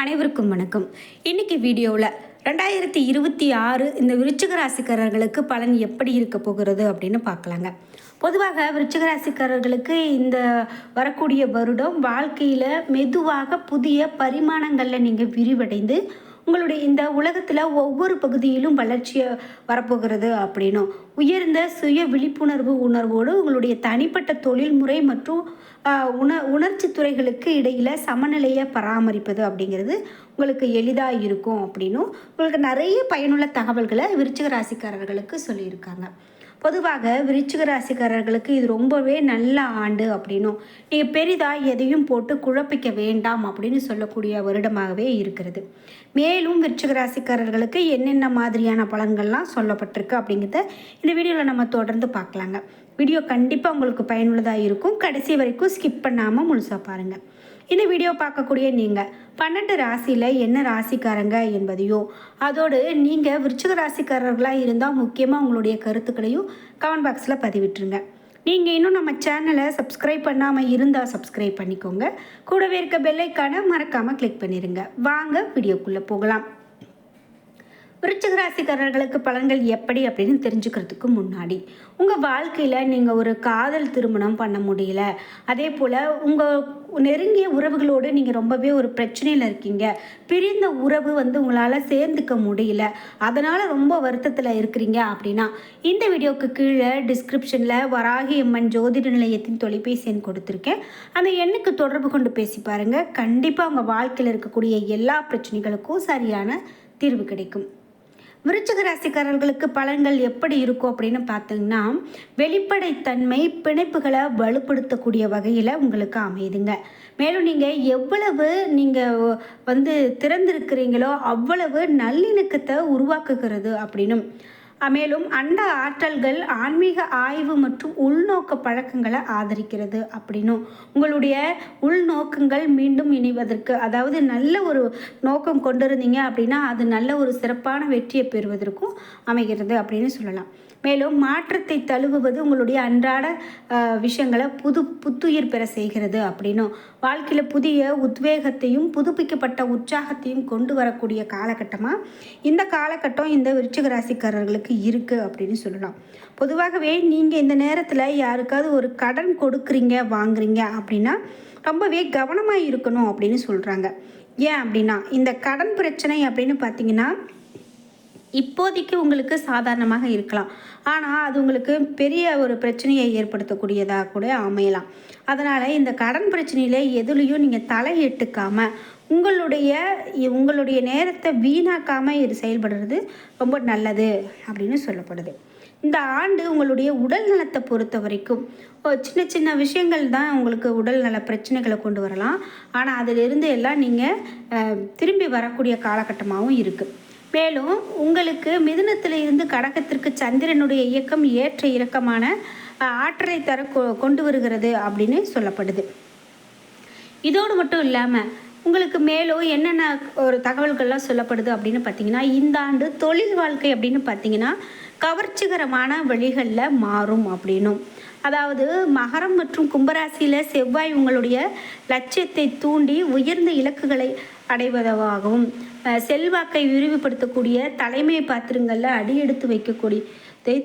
அனைவருக்கும் வணக்கம். இன்னைக்கு வீடியோவில் ரெண்டாயிரத்தி இருபத்தி ஆறு இந்த விருச்சிக ராசிக்காரர்களுக்கு பலன் எப்படி இருக்க போகிறது அப்படின்னு பார்க்கலாங்க. பொதுவாக விருச்சிக ராசிக்காரர்களுக்கு இந்த வரக்கூடிய வருடம் வாழ்க்கையில் மெதுவாக புதிய பரிமாணங்களில் நீங்கள் விரிவடைந்து உங்களுடைய இந்த உலகத்தில் ஒவ்வொரு பகுதியிலும் வளர்ச்சியை வரப்போகிறது அப்படின்னும் உயர்ந்த சுய விழிப்புணர்வு உணர்வோடு உங்களுடைய தனிப்பட்ட தொழில்முறை மற்றும் உண உணர்ச்சி துறைகளுக்கு இடையில் சமநிலையை பராமரிப்பது அப்படிங்கிறது உங்களுக்கு எளிதாக இருக்கும் அப்படின்னும் உங்களுக்கு நிறைய பயனுள்ள தகவல்களை விருச்சிக ராசிக்காரர்களுக்கு சொல்லியிருக்காங்க. பொதுவாக விருச்சிக ராசிக்காரர்களுக்கு இது ரொம்பவே நல்ல ஆண்டு அப்படின்னும். நீங்கள் பெரிதாக எதையும் போட்டு குழப்பிக்க வேண்டாம் அப்படின்னு சொல்லக்கூடிய வருடமாகவே இருக்கிறது. மேலும் விருச்சிக ராசிக்காரர்களுக்கு என்னென்ன மாதிரியான பலன்கள்லாம் சொல்லப்பட்டிருக்கு அப்படிங்கிறத இந்த வீடியோவில் நம்ம தொடர்ந்து பார்க்கலாங்க. வீடியோ கண்டிப்பாக உங்களுக்கு பயனுள்ளதாக இருக்கும். கடைசி வரைக்கும் ஸ்கிப் பண்ணாமல் முழுசாக பாருங்கள் இந்த வீடியோ பார்க்கக்கூடிய நீங்கள் பன்னெண்டு ராசியில் என்ன ராசிக்காரங்க என்பதையும் அதோடு நீங்கள் விருச்சிக ராசிக்காரர்களாக இருந்தால் முக்கியமாக உங்களுடைய கருத்துக்களையும் கமெண்ட் பாக்ஸில் பதிவிட்டுருங்க. நீங்கள் இன்னும் நம்ம சேனலை சப்ஸ்கிரைப் பண்ணாமல் இருந்தால் சப்ஸ்கிரைப் பண்ணிக்கோங்க. கூடவே இருக்க பெல்லைக்கான மறக்காமல் கிளிக் பண்ணிடுங்க வாங்க வீடியோக்குள்ளே போகலாம். விருச்சிக ராசிக்காரர்களுக்கு பலன்கள் எப்படி அப்படின்னு தெரிஞ்சுக்கிறதுக்கு முன்னாடி உங்கள் வாழ்க்கையில் நீங்கள் ஒரு காதல் திருமணம் பண்ண முடியல அதே போல் உங்கள் நெருங்கிய உறவுகளோடு நீங்கள் ரொம்பவே ஒரு பிரச்சனையில் இருக்கீங்க பிரிந்த உறவு வந்து உங்களால் சேர்ந்துக்க முடியல அதனால் ரொம்ப வருத்தத்தில் இருக்கிறீங்க அப்படின்னா இந்த வீடியோவுக்கு கீழே டிஸ்கிரிப்ஷனில் வராகி அம்மன் ஜோதிட நிலையத்தின் தொலைபேசி எண் கொடுத்துருக்கேன். அந்த எண்ணுக்கு தொடர்பு கொண்டு பேசி பாருங்கள் கண்டிப்பாக உங்கள் வாழ்க்கையில் இருக்கக்கூடிய எல்லா பிரச்சனைகளுக்கும் சரியான தீர்வு கிடைக்கும். விருச்சிக ராசிக்காரர்களுக்கு பலன்கள் எப்படி இருக்கும் அப்படின்னு பார்த்தீங்கன்னா வெளிப்படைத்தன்மை பிணைப்புகளை வலுப்படுத்தக்கூடிய வகையில் உங்களுக்கு அமையுதுங்க. மேலும் நீங்கள் எவ்வளவு நீங்கள் வந்து திறந்திருக்கிறீங்களோ அவ்வளவு நல்லிணக்கத்தை உருவாக்குகிறது அப்படின்னும் மேலும் அண்ட ஆற்றல்கள் ஆன்மீக ஆய்வு மற்றும் உள்நோக்க பழக்கங்களை ஆதரிக்கிறது அப்படின்னும். உங்களுடைய உள்நோக்கங்கள் மீண்டும் இணைவதற்கு அதாவது நல்ல ஒரு நோக்கம் கொண்டிருந்தீங்க அப்படின்னா அது நல்ல ஒரு சிறப்பான வெற்றியை பெறுவதற்கும் அமைகிறது அப்படின்னு சொல்லலாம். மேலும் மாற்றத்தை தழுவுவது உங்களுடைய அன்றாட விஷயங்களை புது புத்துயிர் பெற செய்கிறது அப்படின்னும். வாழ்க்கையில் புதிய உத்வேகத்தையும் புதுப்பிக்கப்பட்ட உற்சாகத்தையும் கொண்டு வரக்கூடிய காலகட்டமாக இந்த காலகட்டம் இந்த விருச்சிக ராசிக்காரர்களுக்கு இருக்குது அப்படின்னு சொல்லலாம். பொதுவாகவே நீங்கள் இந்த நேரத்தில் யாருக்காவது ஒரு கடன் கொடுக்குறீங்க வாங்குறீங்க அப்படின்னா ரொம்பவே கவனமாக இருக்கணும் அப்படின்னு சொல்கிறாங்க ஏன் அப்படின்னா இந்த கடன் பிரச்சனை அப்படின்னு பார்த்தீங்கன்னா இப்போதைக்கு உங்களுக்கு சாதாரணமாக இருக்கலாம். ஆனால் அது உங்களுக்கு பெரிய ஒரு பிரச்சனையை ஏற்படுத்தக்கூடியதாக கூட அமையலாம். அதனால் இந்த கடன் பிரச்சனையில் எதுலேயும் நீங்கள் தலையிட்டுக்காமல் உங்களுடைய உங்களுடைய நேரத்தை வீணாக்காமல் இது செயல்படுறது ரொம்ப நல்லது அப்படின்னு சொல்லப்படுது. இந்த ஆண்டு உங்களுடைய உடல் நலத்தை பொறுத்த வரைக்கும் சின்ன சின்ன விஷயங்கள் தான் உங்களுக்கு உடல் நல பிரச்சனைகளை கொண்டு வரலாம். ஆனால் அதிலிருந்து எல்லாம் நீங்கள் திரும்பி வரக்கூடிய காலகட்டமாகவும் இருக்குது மேலும் உங்களுக்கு மிதுனத்தில் இருந்து கடகத்திற்கு சந்திரனுடைய இயக்கம் ஏற்ற இறக்கமான ஆற்றலை தர கொ- கொண்டு வருகிறது அப்படின்னு சொல்லப்படுது. இதோடு மட்டும் இல்லாமல் உங்களுக்கு மேலும் என்னென்ன ஒரு தகவல்கள்லாம் சொல்லப்படுது அப்படின்னு பார்த்தீங்கன்னா இந்த ஆண்டு தொழில் வாழ்க்கை அப்படின்னு பார்த்தீங்கன்னா கவர்ச்சிகரமான வழிகளில் மாறும் அப்படின்னும். அதாவது மகரம் மற்றும் கும்பராசியில் செவ்வாய் உங்களுடைய லட்சியத்தை தூண்டி உயர்ந்த இலக்குகளை அடைவதாகவும் அஹ், செல்வாக்கை விரிவுபடுத்தக்கூடிய தலைமை பாத்திரங்களில் அடியெடுத்து வைக்கக்கூடியதை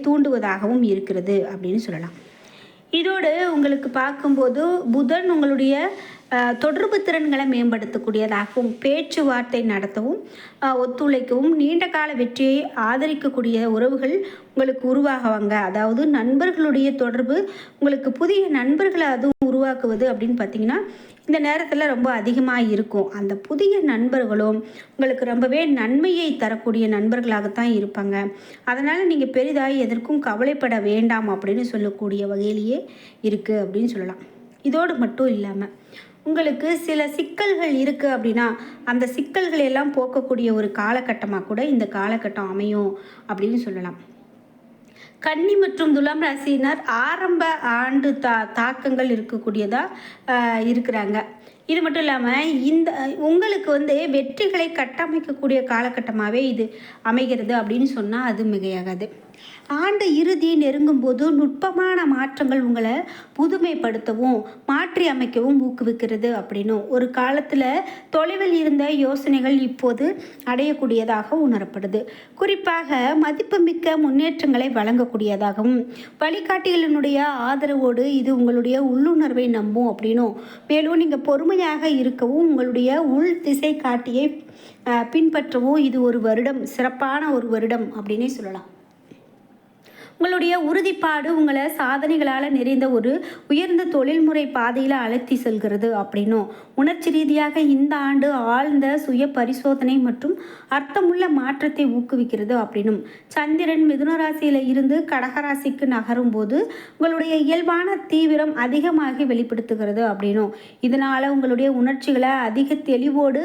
தூண்டுவதாகவும் இருக்கிறது அப்படின்னு சொல்லலாம். இதோடு உங்களுக்கு பார்க்கும்போது புதன் உங்களுடைய தொடர்பு திறன்களை மேம்படுத்தக்கூடியதாகவும் பேச்சுவார்த்தை நடத்தவும் ஒத்துழைக்கவும் நீண்ட கால வெற்றியை ஆதரிக்கக்கூடிய உறவுகள் உங்களுக்கு உருவாகுவாங்க. அதாவது நண்பர்களுடைய தொடர்பு உங்களுக்கு புதிய நண்பர்களை அதுவும் உருவாக்குவது அப்படின்னு பார்த்தீங்கன்னா இந்த நேரத்தில் ரொம்ப அதிகமாக இருக்கும். அந்த புதிய நண்பர்களும் உங்களுக்கு ரொம்பவே நன்மையை தரக்கூடிய நண்பர்களாகத்தான் இருப்பாங்க. அதனால் நீங்கள் பெரிதாக எதற்கும் கவலைப்பட வேண்டாம் அப்படின்னு சொல்லக்கூடிய வகையிலேயே இருக்குது அப்படின்னு சொல்லலாம். இதோடு மட்டும் இல்லாமல் உங்களுக்கு சில சிக்கல்கள் இருக்குது அப்படின்னா அந்த சிக்கல்களை எல்லாம் போக்கக்கூடிய ஒரு காலகட்டமாக கூட இந்த காலகட்டம் அமையும் அப்படின்னு சொல்லலாம். கன்னி மற்றும் துலாம் ராசியினர் ஆரம்ப ஆண்டு தா தாக்கங்கள் இருக்கக்கூடியதாக இருக்கிறாங்க. இது மட்டும் இல்லாமல் இந்த உங்களுக்கு வந்து வெற்றிகளை கட்டமைக்கக்கூடிய காலகட்டமாகவே இது அமைகிறது அப்படின்னு சொன்னால் அது மிகையாகாது. ஆண்டு இறுதி நெருங்கும் போது நுட்பமான மாற்றங்கள் உங்களை புதுமைப்படுத்தவும் மாற்றி அமைக்கவும் ஊக்குவிக்கிறது அப்படின்னும் ஒரு காலத்தில் தொலைவில் இருந்த யோசனைகள் இப்போது அடையக்கூடியதாக உணரப்படுது. குறிப்பாக மதிப்புமிக்க முன்னேற்றங்களை வழங்கக்கூடியதாகவும் வழிகாட்டிகளினுடைய ஆதரவோடு இது உங்களுடைய உள்ளுணர்வை நம்பும் அப்படின்னும் மேலும் நீங்கள் பொறுமையாக இருக்கவும் உங்களுடைய உள் திசை காட்டியை பின்பற்றவும் இது ஒரு வருடம் சிறப்பான ஒரு வருடம் அப்படின்னே சொல்லலாம். உங்களுடைய உறுதிப்பாடு உங்களை சாதனைகளால் நிறைந்த ஒரு உயர்ந்த தொழில்முறை பாதையில் அழைத்தி செல்கிறது அப்படின்னும். உணர்ச்சி ரீதியாக இந்த ஆண்டு ஆழ்ந்த சுய பரிசோதனை மற்றும் அர்த்தமுள்ள மாற்றத்தை ஊக்குவிக்கிறது அப்படின்னும். சந்திரன் மிதுன ராசியில் இருந்து கடகராசிக்கு நகரும் போது உங்களுடைய இயல்பான தீவிரம் அதிகமாகி வெளிப்படுத்துகிறது அப்படின்னும். இதனால் உங்களுடைய உணர்ச்சிகளை அதிக தெளிவோடு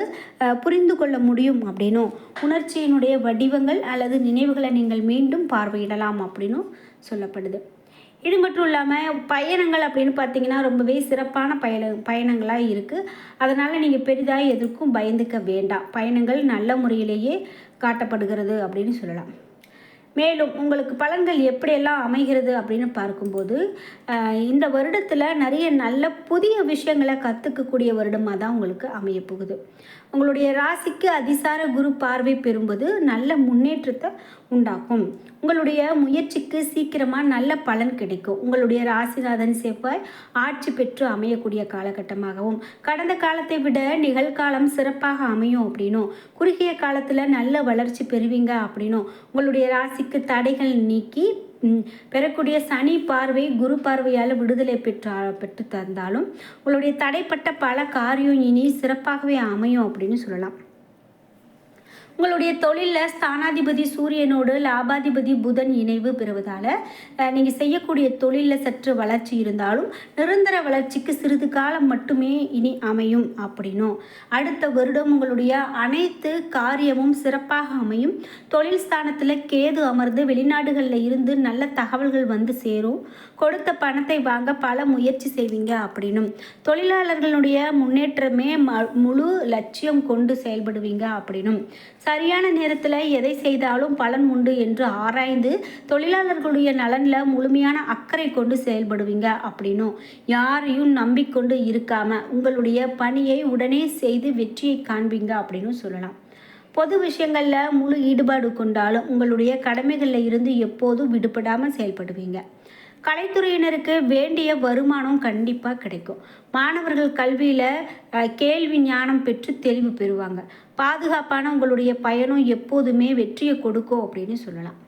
புரிந்து கொள்ள முடியும் அப்படின்னும். உணர்ச்சியினுடைய வடிவங்கள் அல்லது நினைவுகளை நீங்கள் மீண்டும் பார்வையிடலாம் அப்படின்னும். சொல்லப்படுது. இது மட்டும் இல்லாமல் பயணங்கள் அப்படின்னு பார்த்தீங்கன்னா ரொம்பவே சிறப்பான பயண பயணங்களாக இருக்குது அதனால் நீங்கள் பெரிதாக எதற்கும் பயந்துக்க வேண்டாம். பயணங்கள் நல்ல முறையிலேயே காட்டப்படுகிறது அப்படின்னு சொல்லலாம். மேலும் உங்களுக்கு பலன்கள் எப்படியெல்லாம் அமைகிறது அப்படின்னு பார்க்கும்போது இந்த வருடத்தில் நிறைய நல்ல புதிய விஷயங்களை கற்றுக்கக்கூடிய வருடமாக தான் உங்களுக்கு அமையப்போகுது உங்களுடைய ராசிக்கு அதிசார குரு பார்வை பெறும்போது நல்ல முன்னேற்றத்தை உண்டாக்கும். உங்களுடைய முயற்சிக்கு சீக்கிரமாக நல்ல பலன் கிடைக்கும். உங்களுடைய ராசிநாதன் செவ்வாய் ஆட்சி பெற்று அமையக்கூடிய காலகட்டமாகவும் கடந்த காலத்தை விட நிகழ்காலம் சிறப்பாக அமையும் அப்படின்னும் குறுகிய காலத்தில் நல்ல வளர்ச்சி பெறுவீங்க அப்படின்னும் உங்களுடைய ராசி ராசிக்கு தடைகள் நீக்கி பெறக்கூடிய சனி பார்வை குரு பார்வையால் விடுதலை பெற்றா பெற்று தந்தாலும் உங்களுடைய தடைப்பட்ட பல காரியம் இனி சிறப்பாகவே அமையும் அப்படின்னு சொல்லலாம். உங்களுடைய தொழிலில் ஸ்தானாதிபதி சூரியனோடு லாபாதிபதி புதன் இணைவு பெறுவதால் நீங்கள் செய்யக்கூடிய தொழிலில் சற்று வளர்ச்சி இருந்தாலும் நிரந்தர வளர்ச்சிக்கு சிறிது காலம் மட்டுமே இனி அமையும் அப்படின்னும். அடுத்த வருடம் உங்களுடைய அனைத்து காரியமும் சிறப்பாக அமையும். தொழில் ஸ்தானத்தில் கேது அமர்ந்து வெளிநாடுகளில் இருந்து நல்ல தகவல்கள் வந்து சேரும். கொடுத்த பணத்தை வாங்க பல முயற்சி செய்வீங்க அப்படின்னும். தொழிலாளர்களுடைய முன்னேற்றமே முழு லட்சியம் கொண்டு செயல்படுவீங்க அப்படின்னும். சரியான நேரத்தில் எதை செய்தாலும் பலன் உண்டு என்று ஆராய்ந்து தொழிலாளர்களுடைய நலனில் முழுமையான அக்கறை கொண்டு செயல்படுவீங்க அப்படின்னும். யாரையும் நம்பிக்கொண்டு இருக்காம உங்களுடைய பணியை உடனே செய்து வெற்றியை காண்பீங்க அப்படின்னு சொல்லலாம். பொது விஷயங்களில் முழு ஈடுபாடு கொண்டாலும் உங்களுடைய கடமைகளில் இருந்து எப்போதும் விடுபடாமல் செயல்படுவீங்க. கலைத்துறையினருக்கு வேண்டிய வருமானம் கண்டிப்பாக கிடைக்கும். மாணவர்கள் கல்வியில் கேள்வி ஞானம் பெற்று தெளிவு பெறுவாங்க. பாதுகாப்பான உங்களுடைய பயணம் எப்போதுமே வெற்றியை கொடுக்கும் அப்படின்னு சொல்லலாம்.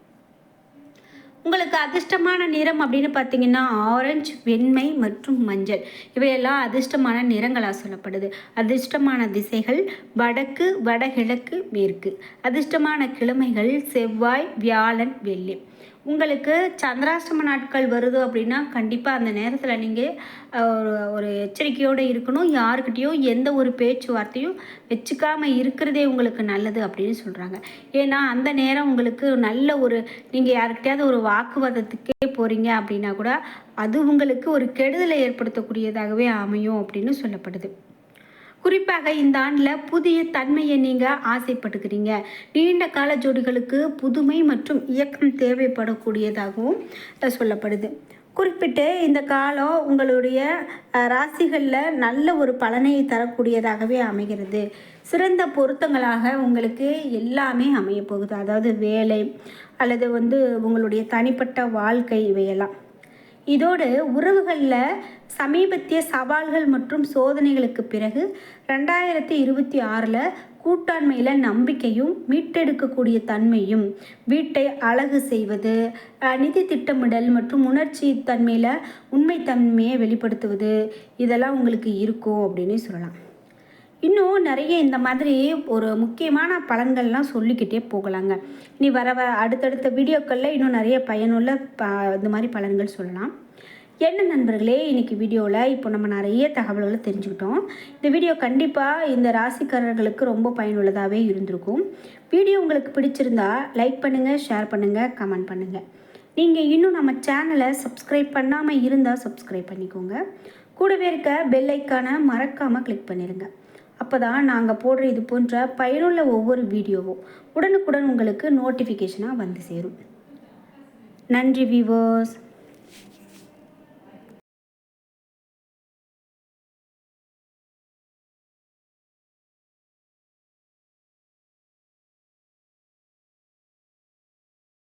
உங்களுக்கு அதிர்ஷ்டமான நிறம் அப்படின்னு பார்த்தீங்கன்னா ஆரஞ்சு வெண்மை மற்றும் மஞ்சள். இவையெல்லாம் அதிர்ஷ்டமான நிறங்களாக சொல்லப்படுது. அதிர்ஷ்டமான திசைகள் வடக்கு வடகிழக்கு மேற்கு. அதிர்ஷ்டமான கிழமைகள் செவ்வாய் வியாழன் வெள்ளி. உங்களுக்கு சந்திராஷ்டம நாட்கள் வருது அப்படின்னா கண்டிப்பாக அந்த நேரத்தில் நீங்கள் ஒரு ஒரு எச்சரிக்கையோடு இருக்கணும். யாருக்கிட்டேயும் எந்த ஒரு பேச்சுவார்த்தையும் வச்சுக்காமல் இருக்கிறதே உங்களுக்கு நல்லது அப்படின்னு சொல்கிறாங்க ஏன்னா அந்த நேரம் உங்களுக்கு நல்ல ஒரு நீங்கள் யாருக்கிட்டையாவது ஒரு வாக்குவாதத்துக்கே போகிறீங்க அப்படின்னா கூட அது உங்களுக்கு ஒரு கெடுதலை ஏற்படுத்தக்கூடியதாகவே அமையும் அப்படின்னு சொல்லப்படுது. குறிப்பாக இந்த ஆண்டில் புதிய தன்மையை நீங்கள் ஆசைப்பட்டுக்கிறீங்க நீண்ட கால ஜோடிகளுக்கு புதுமை மற்றும் இயக்கம் தேவைப்படக்கூடியதாகவும் சொல்லப்படுது. குறிப்பிட்டு இந்த காலம் உங்களுடைய ராசிகளில் நல்ல ஒரு பலனை தரக்கூடியதாகவே அமைகிறது. சிறந்த பொருத்தங்களாக உங்களுக்கு எல்லாமே அமையப்போகுது அதாவது வேலை அல்லது வந்து உங்களுடைய தனிப்பட்ட வாழ்க்கை இவையெல்லாம். இதோடு உறவுகளில் சமீபத்திய சவால்கள் மற்றும் சோதனைகளுக்கு பிறகு ரெண்டாயிரத்தி இருபத்தி ஆறில் கூட்டாண்மையில் நம்பிக்கையும் மீட்டெடுக்கக்கூடிய தன்மையும் வீட்டை அழகு செய்வது நிதி திட்டமிடல் மற்றும் உணர்ச்சி தன்மையில் உண்மைத்தன்மையை வெளிப்படுத்துவது இதெல்லாம் உங்களுக்கு இருக்கும் அப்படின்னு சொல்லலாம். இன்னும் நிறைய இந்த மாதிரி ஒரு முக்கியமான பலன்கள்லாம் சொல்லிக்கிட்டே போகலாங்க. நீ வர வர அடுத்தடுத்த வீடியோக்களில் இன்னும் நிறைய பயனுள்ள ப இந்த மாதிரி பலன்கள் சொல்லலாம். என்ன நண்பர்களே இன்றைக்கி வீடியோவில் இப்போ நம்ம நிறைய தகவல்களை தெரிஞ்சுக்கிட்டோம். இந்த வீடியோ கண்டிப்பாக இந்த ராசிக்காரர்களுக்கு ரொம்ப பயனுள்ளதாகவே இருந்திருக்கும். வீடியோ உங்களுக்கு பிடிச்சிருந்தா லைக் பண்ணுங்கள் ஷேர் பண்ணுங்கள் கமெண்ட் பண்ணுங்கள் நீங்கள் இன்னும் நம்ம சேனலை சப்ஸ்கிரைப் பண்ணாமல் இருந்தால் சப்ஸ்கிரைப் பண்ணிக்கோங்க. கூடவே இருக்க பெல் ஐக்கானை மறக்காமல் கிளிக் பண்ணிடுங்க அப்போ தான் நாங்கள் போடுற இது போன்ற பயனுள்ள ஒவ்வொரு வீடியோவும் உடனுக்குடன் உங்களுக்கு நோட்டிஃபிகேஷனாக வந்து சேரும். நன்றி வீவர்ஸ்